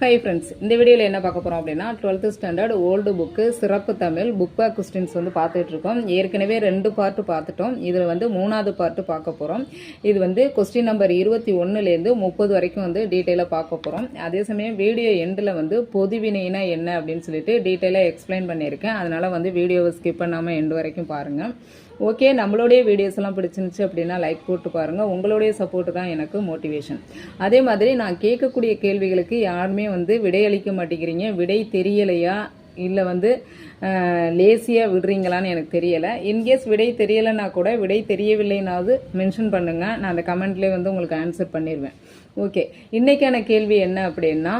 Hi friends இந்த வீடியோவில் என்ன பார்க்க போகிறோம் அப்படின்னா டுவெல்த்து ஸ்டாண்டர்ட் ஓல்டு புக்கு சிறப்பு தமிழ் புக் பேக் கொஸ்டின்ஸ் வந்து பார்த்துட்ருக்கோம் ஏற்கனவே ரெண்டு பார்ட்டு பார்த்துட்டோம். இதில் வந்து மூணாவது பார்ட்டு பார்க்க போகிறோம் இது வந்து கொஸ்டின் நம்பர் இருபத்தி ஒன்றுலேருந்து முப்பது வரைக்கும் வந்து டீட்டெயிலாக பார்க்க போகிறோம் அதே சமயம் வீடியோ எண்டில் வந்து பொதுவினைனா என்ன அப்படின்னு சொல்லிட்டு டீட்டெயிலாக எக்ஸ்பிளைன் பண்ணியிருக்கேன். அதனால் வந்து வீடியோவை ஸ்கிப் பண்ணாமல் எண்டு வரைக்கும் பாருங்கள் ஓகே நம்மளுடைய வீடியோஸ்லாம் பிடிச்சிருந்துச்சு அப்படின்னா லைக் போட்டு பாருங்கள் உங்களுடைய சப்போர்ட் தான் எனக்கு மோட்டிவேஷன் அதே மாதிரி நான் கேட்கக்கூடிய கேள்விகளுக்கு யாருமே வந்து விடையளிக்க மாட்டேங்கிறீங்க. விடை தெரியலையா? இல்லை வந்து லேசியாக விடுறீங்களான்னு எனக்கு தெரியலை. இன்கேஸ் விடை தெரியலைன்னா கூட விடை தெரியவில்லைனாவது மென்ஷன் பண்ணுங்கள் நான் அந்த கமெண்ட்லேயே வந்து உங்களுக்கு ஆன்சர் பண்ணிடுவேன் ஓகே இன்றைக்கான கேள்வி என்ன அப்படின்னா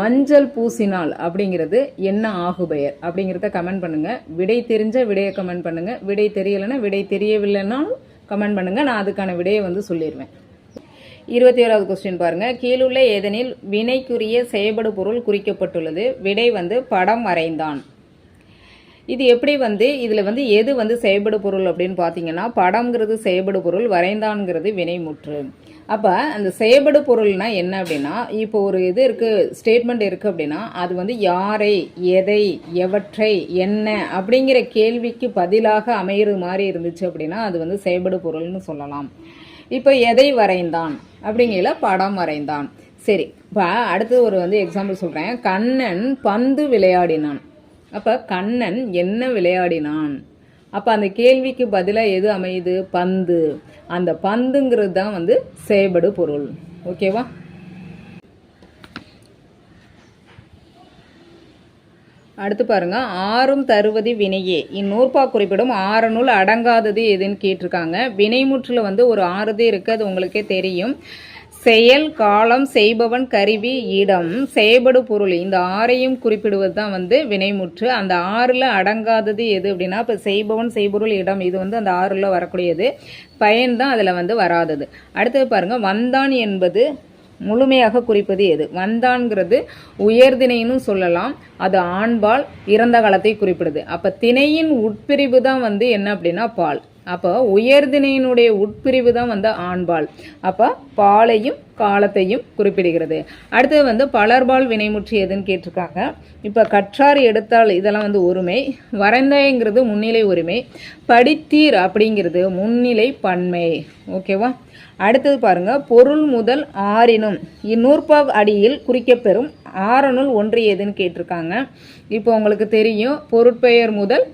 மஞ்சள் பூசினால் அப்படிங்கிறது என்ன ஆகுபெயர்? அப்படிங்கிறத கமெண்ட் பண்ணுங்க. விடை தெரிஞ்ச விடையை கமெண்ட் பண்ணுங்க. விடை தெரியலைன்னா விடை தெரியவில்லைனாலும் கமெண்ட் பண்ணுங்க. நான் அதுக்கான விடையை வந்து சொல்லிடுவேன். இருபத்தி ஓராவது கொஸ்டின் பாருங்க. கீழுள்ள ஏதெனில் வினைக்குரிய செயல்படு பொருள் குறிக்கப்பட்டுள்ளது. விடை வந்து படம் வரைந்தான். இது எப்படி வந்து இதில் வந்து எது வந்து செயல்படு பொருள் அப்படின்னு பார்த்தீங்கன்னா படம்ங்கிறது செயல்படு பொருள் வரைந்தான்ங்கிறது வினைமுற்று. அப்போ அந்த செயல்படு பொருள்னால் என்ன அப்படின்னா இப்போ ஒரு இது இருக்குது ஸ்டேட்மெண்ட் இருக்குது அப்படின்னா அது வந்து யாரை எதை எவற்றை என்ன அப்படிங்கிற கேள்விக்கு பதிலாக அமையிறது மாதிரி இருந்துச்சு அப்படின்னா அது வந்து செயல்படு பொருள்னு சொல்லலாம். இப்போ எதை வரைந்தான்? அப்படிங்கிற படம் வரைந்தான். சரி இப்போ அடுத்து ஒரு வந்து எக்ஸாம்பிள் சொல்கிறேன் கண்ணன் பந்து விளையாடினான். அப்போ கண்ணன் என்ன விளையாடினான்? அப்போ அந்த கேள்விக்கு பதிலாக எது அமையுது? பந்து. அந்த பந்துங்கிறது தான் வந்து செயல்படு பொருள். ஓகேவா அடுத்து பாருங்க. ஆறும் தருவது வினையே. இந்நூற்பா குறிப்பிடும் ஆறனுள் அடங்காதது எதுன்னு கேட்டிருக்காங்க. வினைமுற்றில் வந்து ஒரு ஆறுதே இருக்கு. அது உங்களுக்கே தெரியும். செயல் காலம் செய்பவன் கருவி இடம். செயல்படு பொருள். இந்த ஆறையும் குறிப்பிடுவது தான் வந்து வினைமுற்று. அந்த ஆறில் அடங்காதது எது அப்படின்னா இப்போ செய்பவன் செய்பொருள் இடம். இது வந்து அந்த ஆறில் வரக்கூடியது. பயன் தான் அதில் வந்து வராதது. அடுத்தது பாருங்கள் வந்தான் என்பது முழுமையாக குறிப்பது எது? வந்தான்ங்கிறது உயர்திணைன்னு சொல்லலாம். அது ஆண்பால் இறந்த காலத்தை குறிப்பிடுது. அப்போ திணையின் உட்பிரிவு தான் வந்து என்ன அப்படின்னா பால். அப்போ உயர்தினையினுடைய உட்பிரிவு தான் வந்து ஆண்பால். அப்போ பாலையும் காலத்தையும் குறிப்பிடுகிறது. அடுத்தது வந்து பலர்பால் வினைமுற்றி எதுன்னு கேட்டிருக்காங்க. இப்போ கற்றார் எடுத்தால் இதெல்லாம் வந்து ஒருமை வரைந்தாயங்கிறது முன்னிலை உரிமை படித்தீர் அப்படிங்கிறது முன்னிலை பன்மை. ஓகேவா அடுத்தது பாருங்க பொருள் முதல் ஆறினும் இந்நூற்பாவ் அடியில் குறிக்கப்பெறும் ஆறனுள் ஒன்று எதுன்னு கேட்டிருக்காங்க. இப்போ உங்களுக்கு தெரியும் பொருட்பெயர் முதல்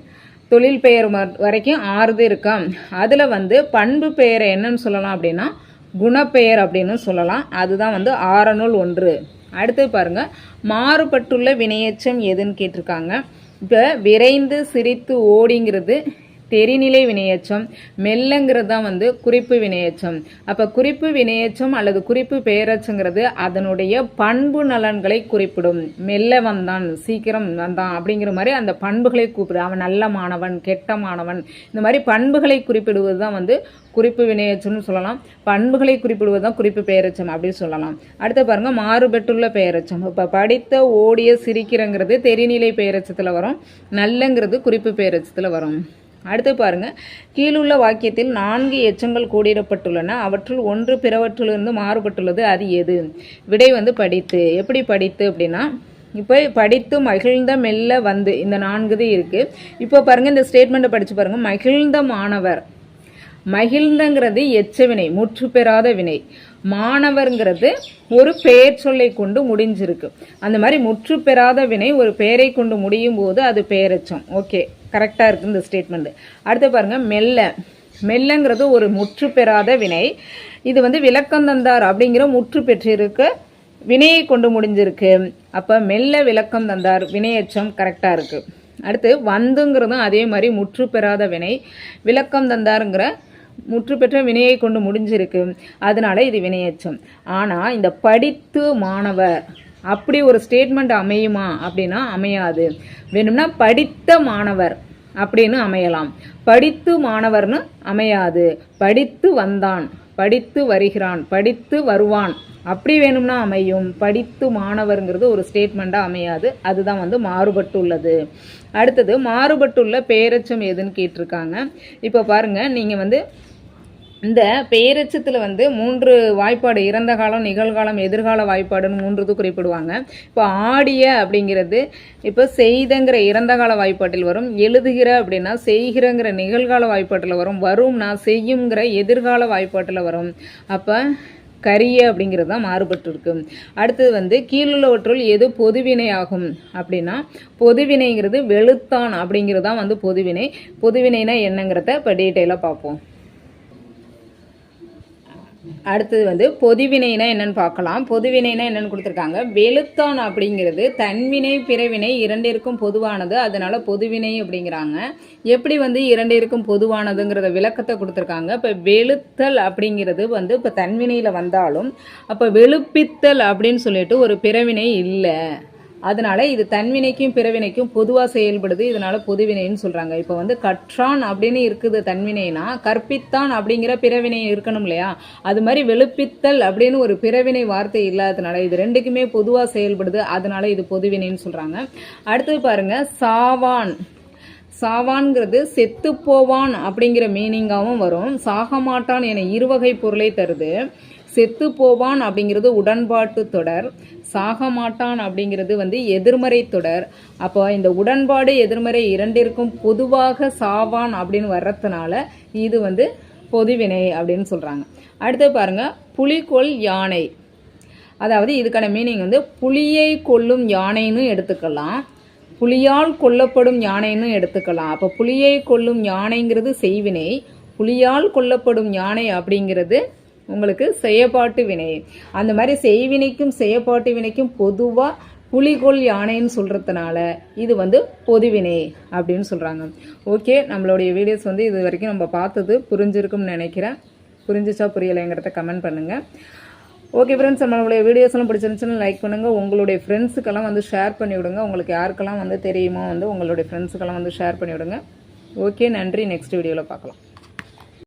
தொழில் பெயர் ம- வரைக்கும் ஆறுது இருக்கா அதில் வந்து பண்பு பெயரை என்னன்னு சொல்லலாம் அப்படின்னா குணப்பெயர் அப்படின்னு சொல்லலாம். அதுதான் வந்து ஆறநூல் ஒன்று. அடுத்து பாருங்க மாறுபட்டுள்ள வினையச்சம் எதுன்னு கேட்டிருக்காங்க. இப்போ விரைந்து சிரித்து ஓடிங்கிறது தெரிநிலை வினையச்சம் மெல்லங்கிறது தான் வந்து குறிப்பு வினையச்சம் அப்போ குறிப்பு வினையச்சம் அல்லது குறிப்பு பெயரச்சங்கிறது அதனுடைய பண்பு நலன்களை குறிப்பிடும். மெல்ல வந்தான் சீக்கிரம் வந்தான் அப்படிங்கிற மாதிரி அந்த பண்புகளை கூப்பிடு. அவன் நல்ல மாணவன் கெட்ட மாணவன். இந்த மாதிரி பண்புகளை குறிப்பிடுவது தான் வந்து குறிப்பு வினையச்சம்னு சொல்லலாம். பண்புகளை குறிப்பிடுவது தான் குறிப்பு பெயரச்சம் அப்படின்னு சொல்லலாம். அடுத்து பாருங்கள் மாறுபட்டுள்ள பெயரச்சம் இப்போ படித்த ஓடிய சிரிக்கிறங்கிறது தெரிநிலை பெயரச்சத்தில் வரும். நல்லங்கிறது குறிப்பு பெயரச்சத்தில் வரும். அடுத்து பாருங்க. கீழுள்ள வாக்கியத்தில் நான்கு எச்சங்கள் கூடிடப்பட்டுள்ளன. அவற்றுள் ஒன்று பிறவற்றிலிருந்து மாறுபட்டுள்ளது. அது எது? விடை வந்து படித்து. எப்படி படித்து அப்படின்னா இப்போ படித்து மகிழ்ந்த மெல்ல வந்து இந்த நான்கு இது இருக்குது இப்போ பாருங்க இந்த ஸ்டேட்மெண்ட்டை படித்து பாருங்கள் மகிழ்ந்த மாணவர். மகிழ்ந்தங்கிறது எச்ச வினை முற்று பெறாத வினை. மாணவர்ங்கிறது ஒரு பெயர் சொல்லை கொண்டு முடிஞ்சிருக்கு. அந்த மாதிரி முற்று பெறாத வினை ஒரு பெயரை கொண்டு முடியும் போது அது பெயரெச்சம். ஓகே. கரெக்டாக இருக்குது இந்த ஸ்டேட்மெண்ட்டு அடுத்து பாருங்கள் மெல்ல. மெல்லங்கிறது ஒரு முற்று பெறாத வினை. இது வந்து விளக்கம் தந்தார் அப்படிங்கிற முற்று பெற்றிருக்கு வினையை கொண்டு முடிஞ்சிருக்கு. அப்போ மெல்ல விளக்கம் தந்தார் வினையச்சம் கரெக்டாக இருக்குது அடுத்து வந்துங்கிறதும் அதே மாதிரி முற்று பெறாத வினை. விளக்கம் தந்தாருங்கிற முற்று பெற்ற வினையை கொண்டு முடிஞ்சிருக்கு. அதனால இது வினையச்சம் ஆனால் இந்த படித்து மாணவர் அப்படி ஒரு ஸ்டேட்மெண்ட் அமையுமா அப்படின்னா அமையாது. வேணும்னா படித்த மாணவர் அப்படின்னு அமையலாம். படித்து மாணவர்னு அமையாது. படித்து வந்தான் படித்து வருகிறான் படித்து வருவான். அப்படி வேணும்னா அமையும். படித்து மாணவர்ங்கிறது ஒரு ஸ்டேட்மெண்ட்டாக அமையாது. அதுதான் வந்து மாறுபட்டுள்ளது. அடுத்தது மாறுபட்டுள்ள பேரச்சம் எதுன்னு கேட்டிருக்காங்க. இப்போ பாருங்க நீங்கள் வந்து இந்த பெயரெச்சத்தில் வந்து மூன்று வாய்ப்பாடு இறந்த காலம் நிகழ்காலம் எதிர்கால வாய்ப்பாடுன்னு மூன்று குறிப்பிடுவாங்க. இப்போ ஆடிய அப்படிங்கிறது இப்போ செய்தங்கிற இறந்த கால வாய்ப்பாட்டில் வரும். எழுதுகிற அப்படின்னா செய்கிறங்கிற நிகழ்கால வாய்ப்பாட்டில் வரும். வரும்னா செய்யுங்கிற எதிர்கால வாய்ப்பாட்டில் வரும். அப்போ கரிய அப்படிங்கிறது தான் மாறுபட்டிருக்கு. அடுத்தது வந்து கீழுள்ளவற்றுள் எது பொதுவினை ஆகும் அப்படின்னா பொதுவினைங்கிறது வெளுத்தான் அப்படிங்கிறது தான் வந்து பொதுவினை. பொதுவினைனா என்னங்கிறத இப்போ டீட்டெயிலாக பார்ப்போம். அடுத்தது வந்து பொதுவினைனா என்னன்னு பார்க்கலாம். பொதுவினைனா என்னன்னு கொடுத்துருக்காங்க. வெளுத்தான் அப்படிங்கிறது தன்வினை பிறவினை இரண்டிற்கும் பொதுவானது. அதனால் பொதுவினை அப்படிங்கிறாங்க. எப்படி வந்து இரண்டிற்கும் பொதுவானதுங்கிறத விளக்கத்தை கொடுத்துருக்காங்க. இப்போ வெளுத்தல் அப்படிங்கிறது வந்து இப்போ தன்வினையில் வந்தாலும் அப்போ வெளுப்பித்தல் அப்படின்னு சொல்லிட்டு ஒரு பிறவினை இல்லை. அதனால இது தன்வினைக்கும் பிறவினைக்கும் பொதுவாக செயல்படுது. இதனால பொதுவினைன்னு சொல்றாங்க. இப்போ வந்து கற்றான் அப்படின்னு இருக்குது தன்வினைனா கற்பித்தான் அப்படிங்கிற பிறவினை இருக்கணும் இல்லையா? அது மாதிரி வெளுப்பித்தல் அப்படின்னு ஒரு பிறவினை வார்த்தை இல்லாததுனால இது ரெண்டுக்குமே பொதுவாக செயல்படுது. அதனால இது பொதுவினைன்னு சொல்றாங்க. அடுத்தது பாருங்க சாவான். சாவான்ங்கிறது செத்து போவான் அப்படிங்கிற மீனிங்காகவும் வரும். சாக மாட்டான் என இருவகை பொருளை தருது. செத்து போவான் அப்படிங்கிறது உடன்பாட்டு தொடர் சாக மாட்டான் அப்படிங்கிறது வந்து எதிர்மறை தொடர். அப்போ இந்த உடன்பாடு எதிர்மறை இரண்டிற்கும் பொதுவாக சாவான் அப்படின்னு வர்றதுனால இது வந்து பொதுவினை அப்படின்னு சொல்கிறாங்க அடுத்து பாருங்கள் புலிகொல் யானை. அதாவது இதுக்கான மீனிங் வந்து புலியை கொல்லும் யானைன்னு எடுத்துக்கலாம் புலியால் கொல்லப்படும் யானைன்னு எடுத்துக்கலாம். அப்போ புலியை கொல்லும் யானைங்கிறது செய்வினை புலியால் கொல்லப்படும் யானை அப்படிங்கிறது உங்களுக்கு செயப்பாட்டு வினை. அந்த மாதிரி செய்வினைக்கும் செயப்பாட்டு வினைக்கும் பொதுவாக புலிகோள் யானைன்னு சொல்கிறதுனால இது வந்து பொதுவினை அப்படின்னு சொல்கிறாங்க ஓகே நம்மளுடைய வீடியோஸ் வந்து இது வரைக்கும் நம்ம பார்த்தது புரிஞ்சிருக்கும்னு நினைக்கிறேன். புரிஞ்சிச்சா புரியலைங்கிறத கமெண்ட் பண்ணுங்கள் ஓகே ஃப்ரெண்ட்ஸ் நம்மளுடைய வீடியோஸ்லாம் பிடிச்சிருந்துச்சுன்னு லைக் பண்ணுங்கள் உங்களுடைய ஃப்ரெண்ட்ஸுக்கெல்லாம் வந்து ஷேர் பண்ணி விடுங்க உங்களுக்கு யாருக்கெல்லாம் வந்து தெரியுமோ வந்து உங்களுடைய ஃப்ரெண்ட்ஸுக்கெல்லாம் வந்து ஷேர் பண்ணி விடுங்க ஓகே நன்றி நெக்ஸ்ட் வீடியோவில் பார்க்கலாம்.